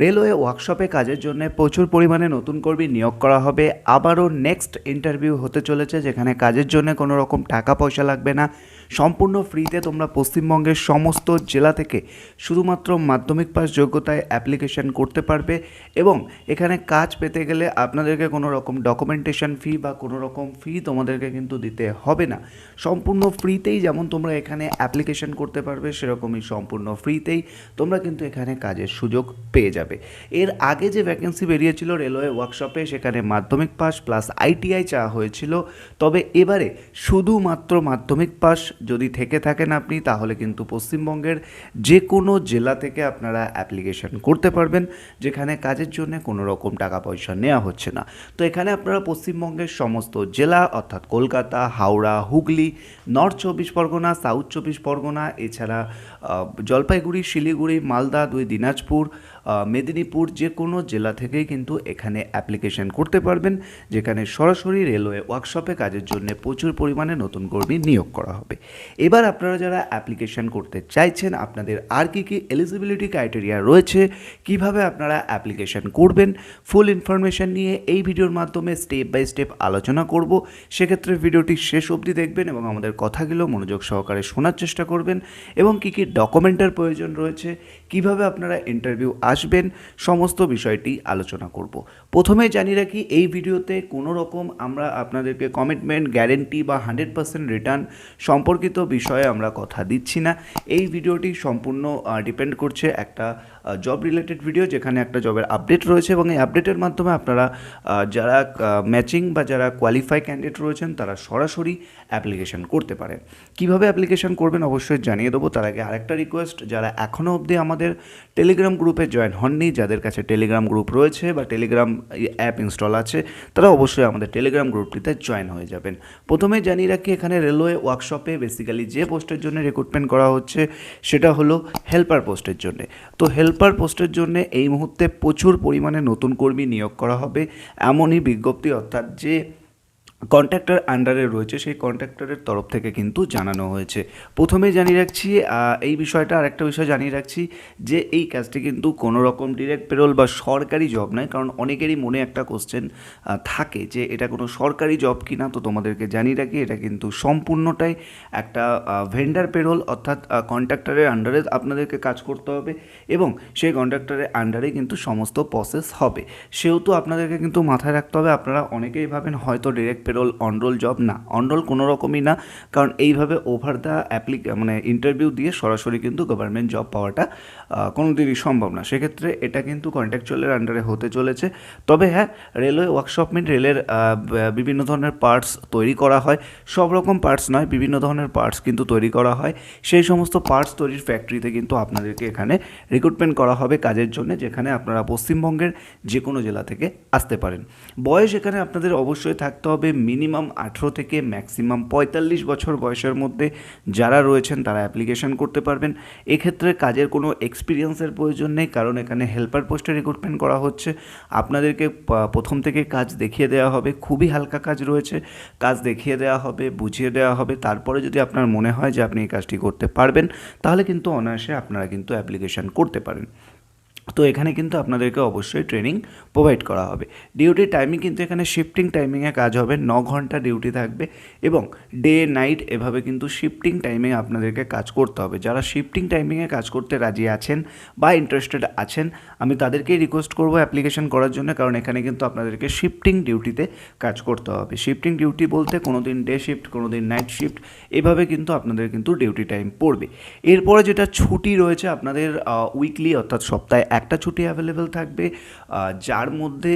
Railway ওয়ার্কশপে কাজের জন্য প্রচুর পরিমাণে নতুন কর্মী নিয়োগ করা হবে। আবারও নেক্সট ইন্টারভিউ হতে চলেছে, যেখানে কাজের জন্য কোনো রকম টাকা পয়সা লাগবে না। সম্পূর্ণ ফ্রিতে তোমরা পশ্চিমবঙ্গের সমস্ত জেলা থেকে শুধুমাত্র মাধ্যমিক পাস যোগ্যতায় অ্যাপ্লিকেশন করতে পারবে এবং এখানে কাজ পেতে গেলে আপনাদেরকে কোনো রকম ডকুমেন্টেশন ফি বা কোনো রকম ফি তোমাদেরকে কিন্তু দিতে হবে না। সম্পূর্ণ ফ্রিতেই যেমন তোমরা এখানে অ্যাপ্লিকেশন করতে পারবে, সেরকমই সম্পূর্ণ ফ্রিতেই তোমরা কিন্তু এখানে কাজের সুযোগ পেয়ে যাবে। এর আগে যে ভ্যাকেন্সি বেরিয়েছিল রেলওয়ে ওয়ার্কশপে সেখানে মাধ্যমিক পাস প্লাস আইটিআই চাওয়া হয়েছিল। তবে এবারে শুধুমাত্র মাধ্যমিক পাস যদি থেকে থাকেন আপনি, তাহলে কিন্তু পশ্চিমবঙ্গের যে কোনো জেলা থেকে আপনারা অ্যাপ্লিকেশন করতে পারবেন, যেখানে কাজের জন্য কোনো রকম টাকা পয়সা নেওয়া হচ্ছে না। তো এখানে আপনারা পশ্চিমবঙ্গের সমস্ত জেলা, অর্থাৎ কলকাতা, হাওড়া, হুগলি নর্থ চব্বিশ পরগনা সাউথ চব্বিশ পরগনা, এছাড়া জলপাইগুড়ি, শিলিগুড়ি, মালদা, দুই দিনাজপুর মেদিনীপুর যে কোনো জেলা থেকেই কিন্তু এখানে অ্যাপ্লিকেশন করতে পারবেন, যেখানে সরাসরি রেলওয়ে ওয়ার্কশপে কাজের জন্য প্রচুর পরিমাণে নতুন কর্মী নিয়োগ করা হবে। এবার আপনারা যারা অ্যাপ্লিকেশন করতে চাইছেন, আপনাদের আর কি কি এলিজিবিলিটি ক্রাইটেরিয়া রয়েছে, কীভাবে আপনারা অ্যাপ্লিকেশন করবেন ফুল ইনফরমেশন নিয়ে এই ভিডিওর মাধ্যমে স্টেপ বাই স্টেপ আলোচনা করব। সেক্ষেত্রে ভিডিওটি শেষ অবধি দেখবেন এবং আমাদের কথাগুলো মনোযোগ সহকারে শোনার চেষ্টা করবেন এবং কী কী ডকুমেন্টের প্রয়োজন রয়েছে, কীভাবে আপনারা ইন্টারভিউ আসবেন, সমস্ত বিষয়টি আলোচনা করব। প্রথমে জানিয়ে রাখি, এই ভিডিওতে কোনো রকম আমরা আপনাদেরকে কমিটমেন্ট গ্যারেন্টি বা হান্ড্রেড পার্সেন্ট রিটার্ন সম্পর্কিত বিষয়ে আমরা কথা দিচ্ছি না। এই ভিডিওটি সম্পূর্ণ ডিপেন্ড করছে একটা জব রিলেটেড ভিডিও যেখানে একটা জবের আপডেট রয়েছে এবং এই আপডেটের মাধ্যমে আপনারা যারা ম্যাচিং বা যারা কোয়ালিফাই ক্যান্ডিডেট রয়েছেন তারা সরাসরি অ্যাপ্লিকেশন করতে পারেন। কীভাবে অ্যাপ্লিকেশন করবেন অবশ্যই জানিয়ে দেবো। তার আগে আরেকটা রিকোয়েস্ট যারা এখনও অবধি আমাদের টেলিগ্রাম গ্রুপে জয়েন হননি, যাদের কাছে টেলিগ্রাম গ্রুপ রয়েছে বা টেলিগ্রাম অ্যাপ ইনস্টল আছে, তারা অবশ্যই আমাদের টেলিগ্রাম গ্রুপটিতে জয়েন হয়ে যাবেন। প্রথমে জানিয়ে রাখি, এখানে রেলওয়ে ওয়ার্কশপে বেসিক্যালি যে পোস্টের জন্য রিক্রুটমেন্ট করা হচ্ছে, সেটা হলো হেল্পার পোস্টের জন্য। তো হেল্পার পোস্টের জন্য এই মুহূর্তে প্রচুর পরিমাণে নতুন কর্মী নিয়োগ করা হবে, এমনই বিজ্ঞপ্তি, অর্থাৎ যে কন্ট্রাক্টর আন্ডারে রয়েছে, সেই কন্ট্রাক্টরের তরফ থেকে কিন্তু জানানো হয়েছে। প্রথমে জানিয়ে রাখছি এই বিষয়টা আরেকটা বিষয় জানিয়ে রাখছি যে এই কাজটি কিন্তু কোনো রকম ডিরেক্ট পেরোল বা সরকারি জব নয়, কারণ অনেকেরই মনে একটা কোশ্চেন থাকে যে এটা কোনো সরকারি জব কি না তো তোমাদেরকে জানিয়ে রাখি, এটা কিন্তু সম্পূর্ণটাই একটা ভেন্ডার পেরোল অর্থাৎ কন্ট্রাক্টরের আন্ডারে আপনাদেরকে কাজ করতে হবে এবং সেই কন্ট্রাক্টরের আন্ডারে কিন্তু সমস্ত প্রসেস হবে। সেহেতু আপনাদেরকে কিন্তু মাথায় রাখতে হবে, আপনারা অনেকেই ভাবেন হয়তো ডিরেক্ট পেরোল অনরোল জব না অনরোল কোনো রকমই না, কারণ এইভাবে ওভার দ্য অ্যাপ্লিক মানে ইন্টারভিউ দিয়ে সরাসরি কিন্তু গভর্নমেন্ট জব পাওয়াটা কোনো দিনই সম্ভব না। সেক্ষেত্রে এটা কিন্তু কন্ট্রাকচুয়ালের আন্ডারে হতে চলেছে। তবে হ্যাঁ রেলওয়ে ওয়ার্কশপ মিন রেলের বিভিন্ন ধরনের পার্টস তৈরি করা হয়। সব রকম পার্টস নয়, বিভিন্ন ধরনের পার্টস কিন্তু তৈরি করা হয়। সেই সমস্ত পার্টস তৈরির ফ্যাক্টরিতে কিন্তু আপনাদেরকে এখানে রিক্রুটমেন্ট করা হবে কাজের জন্য, যেখানে আপনারা পশ্চিমবঙ্গের যে কোনো জেলা থেকে আসতে পারেন। বয়স এখানে আপনাদের অবশ্যই থাকতে হবে মিনিমাম আঠেরো থেকে ম্যাক্সিমাম পঁয়তাল্লিশ বছর বয়সের মধ্যে যারা রয়েছেন, তারা অ্যাপ্লিকেশন করতে পারবেন। এক্ষেত্রে কাজের কোনো এক্সপিরিয়েন্সের প্রয়োজন নেই, কারণ এখানে হেল্পার পোস্টে রিক্রুটমেন্ট করা হচ্ছে। আপনাদেরকে প্রথম থেকে কাজ দেখিয়ে দেওয়া হবে। খুবই হালকা কাজ রয়েছে। কাজ দেখিয়ে দেওয়া হবে, বুঝিয়ে দেওয়া হবে। তারপরে যদি আপনার মনে হয় যে আপনি এই কাজটি করতে পারবেন, তাহলে কিন্তু অনায়াসে আপনারা কিন্তু অ্যাপ্লিকেশন করতে পারেন। তো এখানে কিন্তু আপনাদেরকে অবশ্যই ট্রেনিং প্রোভাইড করা হবে। ডিউটি টাইমিং কিন্তু এখানে শিফটিং টাইমিংয়ে কাজ হবে, ন ঘণ্টা ডিউটি থাকবে এবং ডে নাইট এভাবে কিন্তু শিফটিং টাইমে আপনাদেরকে কাজ করতে হবে। যারা শিফটিং টাইমিংয়ে কাজ করতে রাজি আছেন বা ইন্টারেস্টেড আছেন, আমি তাদেরকেই রিকোয়েস্ট করব অ্যাপ্লিকেশন করার জন্য, কারণ এখানে কিন্তু আপনাদেরকে শিফটিং ডিউটিতে কাজ করতে হবে। শিফটিং ডিউটি বলতে কোনো দিন ডে শিফট কোনো দিন নাইট শিফট এভাবে কিন্তু আপনাদের কিন্তু ডিউটি টাইম পড়বে। এরপরে যেটা ছুটি রয়েছে আপনাদের উইকলি অর্থাৎ সপ্তাহে একটা ছুটি অ্যাভেলেবেল থাকবে যার মধ্যে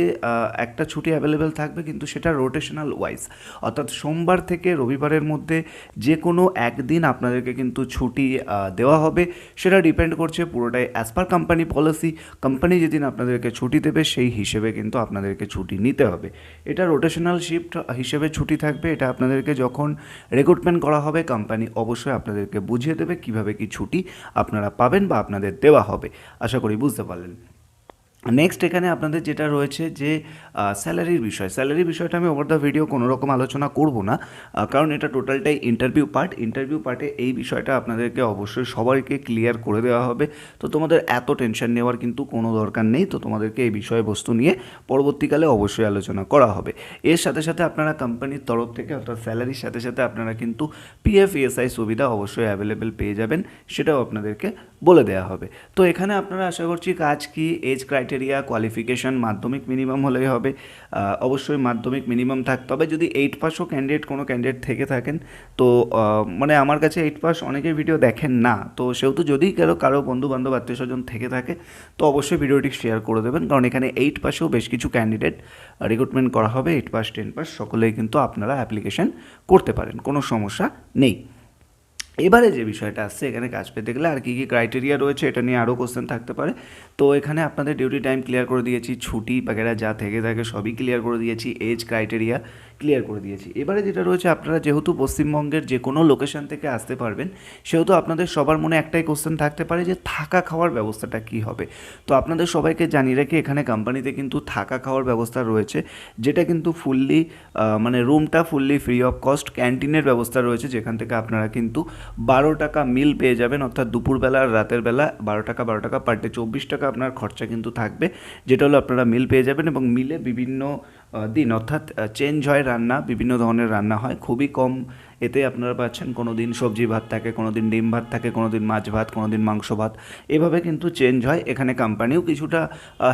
একটা ছুটি অ্যাভেলেবেল থাকবে কিন্তু সেটা রোটেশনাল ওয়াইজ অর্থাৎ সোমবার থেকে রবিবারের মধ্যে যে কোনো একদিন আপনাদেরকে কিন্তু ছুটি দেওয়া হবে। সেটা ডিপেন্ড করছে পুরোটাই as per company policy company যেদিন আপনাদেরকে ছুটি দেবে সেই হিসেবে কিন্তু আপনাদেরকে ছুটি নিতে হবে। এটা রোটেশনাল শিফট হিসেবে ছুটি থাকবে। এটা আপনাদেরকে যখন রিক্রুটমেন্ট করা হবে কোম্পানি অবশ্যই আপনাদেরকে বুঝিয়ে দেবে কীভাবে কি ছুটি আপনারা পাবেন বা আপনাদের দেওয়া হবে। আশা করি বুঝতে পারলেন নেক্সট এখানে আপনাদের যেটা রয়েছে যে স্যালারির বিষয়। স্যালারির বিষয়টা আমি ওভার দ্য ভিডিও কোনো রকম আলোচনা করব না কারণ এটা টোটালটাই ইন্টারভিউ পার্ট ইন্টারভিউ পার্টে এই বিষয়টা আপনাদেরকে অবশ্যই সবাইকে ক্লিয়ার করে দেওয়া হবে। তো তোমাদের এত টেনশন নেওয়ার কিন্তু কোনো দরকার নেই। তো তোমাদেরকে এই বিষয়বস্তু নিয়ে পরবর্তীকালে অবশ্যই আলোচনা করা হবে। এর সাথে সাথে আপনারা কোম্পানির তরফ থেকে অর্থাৎ স্যালারির সাথে সাথে আপনারা কিন্তু পিএফ ইএসআই সুবিধা অবশ্যই অ্যাভেলেবেল পেয়ে যাবেন, সেটাও আপনাদেরকে বলে দেওয়া হবে। তো এখানে আপনারা আশা করছি কাজ কি এজ ক্রাইটেরিয়া কোয়ালিফিকেশন মাধ্যমিক মিনিমাম হলেই হবে। অবশ্যই মাধ্যমিক মিনিমাম থাকতে হবে যদি এইট পাসও ক্যান্ডিডেট কোনো ক্যান্ডিডেট থেকে থাকেন, তো মানে আমার কাছে এইট পাস অনেকেই ভিডিও দেখেন না। তো সেহেতু যদি কারও কারও বন্ধু বান্ধব আত্মীয় স্বজন থেকে থাকে, তো অবশ্যই ভিডিওটি শেয়ার করে দেবেন। কারণ এখানে এইট পাসেও বেশ কিছু ক্যান্ডিডেট রিক্রুটমেন্ট করা হবে। এইট পাস টেন পাস সকলেই কিন্তু আপনারা অ্যাপ্লিকেশন করতে পারেন। কোনো সমস্যা নেই। এবারে যে বিষয়টা আসছে, এখানে কাজ পেতে গেলে আর কী কী ক্রাইটেরিয়া রয়েছে এটা নিয়ে আরও কোশ্চেন থাকতে পারে। তো এখানে আপনাদের ডিউটি টাইম ক্লিয়ার করে দিয়েছি, ছুটি বাগেরা যা থেকে থাকে সবই ক্লিয়ার করে দিয়েছি এজ ক্রাইটেরিয়া ক্লিয়ার করে দিয়েছি। এবারে যেটা রয়েছে, আপনারা যেহেতু পশ্চিমবঙ্গের যে কোনো লোকেশন থেকে আসতে পারবেন, সেহেতু আপনাদের সবার মনে একটাই কোশ্চেন থাকতে পারে যে থাকা খাওয়ার ব্যবস্থাটা কী হবে? তো আপনাদের সবাইকে জানিয়ে রেখে, এখানে কোম্পানিতে কিন্তু থাকা খাওয়ার ব্যবস্থা রয়েছে, যেটা কিন্তু ফুললি মানে রুমটা ফুললি ফ্রি অফ কস্ট ক্যান্টিনের ব্যবস্থা রয়েছে, যেখান থেকে আপনারা কিন্তু বারো টাকা মিল পেয়ে যাবেন, অর্থাৎ দুপুরবেলা আর রাতের বেলা বারো টাকা বারো টাকা পার ডে চব্বিশ টাকা আপনার খরচা কিন্তু থাকবে, যেটা হলো আপনারা মিল পেয়ে যাবেন এবং মিলে বিভিন্ন দিন। অর্থাৎ চেঞ্জ হয় রান্না, বিভিন্ন ধরনের রান্না হয়। খুবই কম এতে আপনারা পাচ্ছেন কোনো দিন সবজি ভাত থাকে কোনো দিন ডিম ভাত থাকে কোনো দিন মাছ ভাত কোনো দিন মাংস ভাত। এভাবে কিন্তু চেঞ্জ হয়। এখানে কোম্পানিও কিছুটা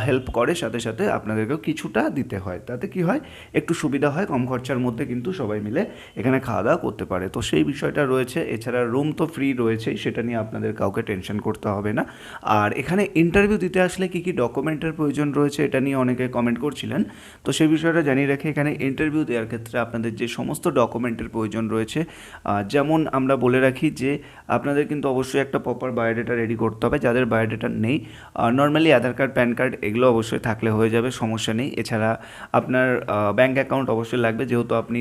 হেল্প করে। সাথে সাথে আপনাদেরকেও কিছুটা দিতে হয়। তাতে কি হয়? একটু সুবিধা হয়। কম খরচার মধ্যে কিন্তু সবাই মিলে এখানে খাওয়া দাওয়া করতে পারে। তো সেই বিষয়টা রয়েছে। এছাড়া রুম তো ফ্রি রয়েছে সেটা নিয়ে আপনাদের কাউকে টেনশন করতে হবে না। আর এখানে ইন্টারভিউ দিতে আসলে কী কী ডকুমেন্টের প্রয়োজন রয়েছে, এটা নিয়ে অনেকে কমেন্ট করছিলেন। তো সেই বিষয়টা জানিয়ে রাখি, এখানে ইন্টারভিউ দেওয়ার ক্ষেত্রে আপনাদের যে সমস্ত ডকুমেন্টের প্রয়োজন রয়েছে যেমন আমরা বলে রাখি যে আপনাদের কিন্তু অবশ্যই একটা প্রপার বায়োডেটা রেডি করতে হবে, যাদের বায়োডেটা নেই normally Aadhaar card PAN card এগুলো অবশ্যই থাকলে হয়ে যাবে, সমস্যা নেই। এছাড়া আপনার ব্যাঙ্ক অ্যাকাউন্ট অবশ্যই লাগবে, যেহেতু আপনি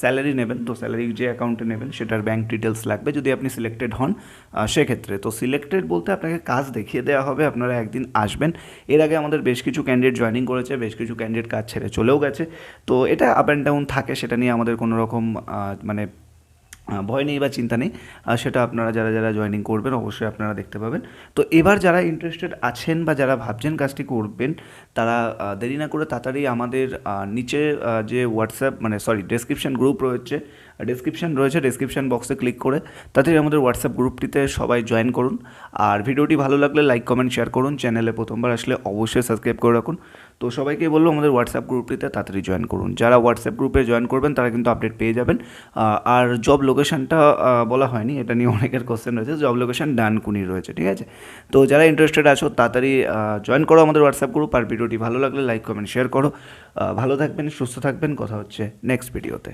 স্যালারি নেবেন, তো স্যালারি যে অ্যাকাউন্টে নেবেন, সেটার ব্যাঙ্ক ডিটেলস লাগবে। যদি আপনি সিলেক্টেড হন সেক্ষেত্রে। তো সিলেক্টেড বলতে আপনাকে কাজ দেখিয়ে দেওয়া হবে, আপনারা একদিন আসবেন। এর আগে আমাদের বেশ কিছু ক্যান্ডিডেট জয়নিং করেছে, বেশ কিছু ক্যান্ডিডেট কাজ ছেড়ে চলেও গেছে। তো এটা আপ অ্যান্ড ডাউন থাকে, সেটা নিয়ে আমাদের কোনো রকম মানে ভয় নেই বা চিন্তা নেই। সেটা আপনারা যারা যারা জয়েনিং করবেন, অবশ্যই আপনারা দেখতে পাবেন। তো এবার যারা ইন্টারেস্টেড আছেন বা যারা ভাবছেন কাজটি করবেন, তারা দেরি না করে তাড়াতাড়ি আমাদের নিচে যে হোয়াটসঅ্যাপ মানে সরি ডেসক্রিপশন গ্রুপ রয়েছে ডেসক্রিপশন রয়েছে ডেসক্রিপশন বক্সে ক্লিক করে তাড়াতাড়ি আমাদের হোয়াটসঅ্যাপ গ্রুপটিতে সবাই জয়েন করুন। আর ভিডিওটি ভালো লাগলে লাইক কমেন্ট শেয়ার করুন। চ্যানেলে প্রথমবার আসলে অবশ্যই সাবস্ক্রাইব করে রাখুন। তো সবাইকে বলব আমাদের হোয়াটসঅ্যাপ গ্রুপটিতে তাড়াতাড়ি জয়েন করুন। যারা হোয়াটসঅ্যাপ গ্রুপে জয়েন করবেন, তারা কিন্তু আপডেট পেয়ে যাবেন। আর জব লোকেশনটা বলা হয়নি। এটা নিয়ে অনেকের কোশ্চেন রয়েছে জব লোকেশান ডানকুনি রয়েছে, ঠিক আছে? তো যারা ইন্টারেস্টেড আছো, তাড়াতাড়ি জয়েন করো আমাদের হোয়াটসঅ্যাপ গ্রুপ আর ভিডিওটি ভালো লাগলে লাইক কমেন্ট শেয়ার করো। ভালো থাকবেন, সুস্থ থাকবেন। কথা হচ্ছে নেক্সট ভিডিওতে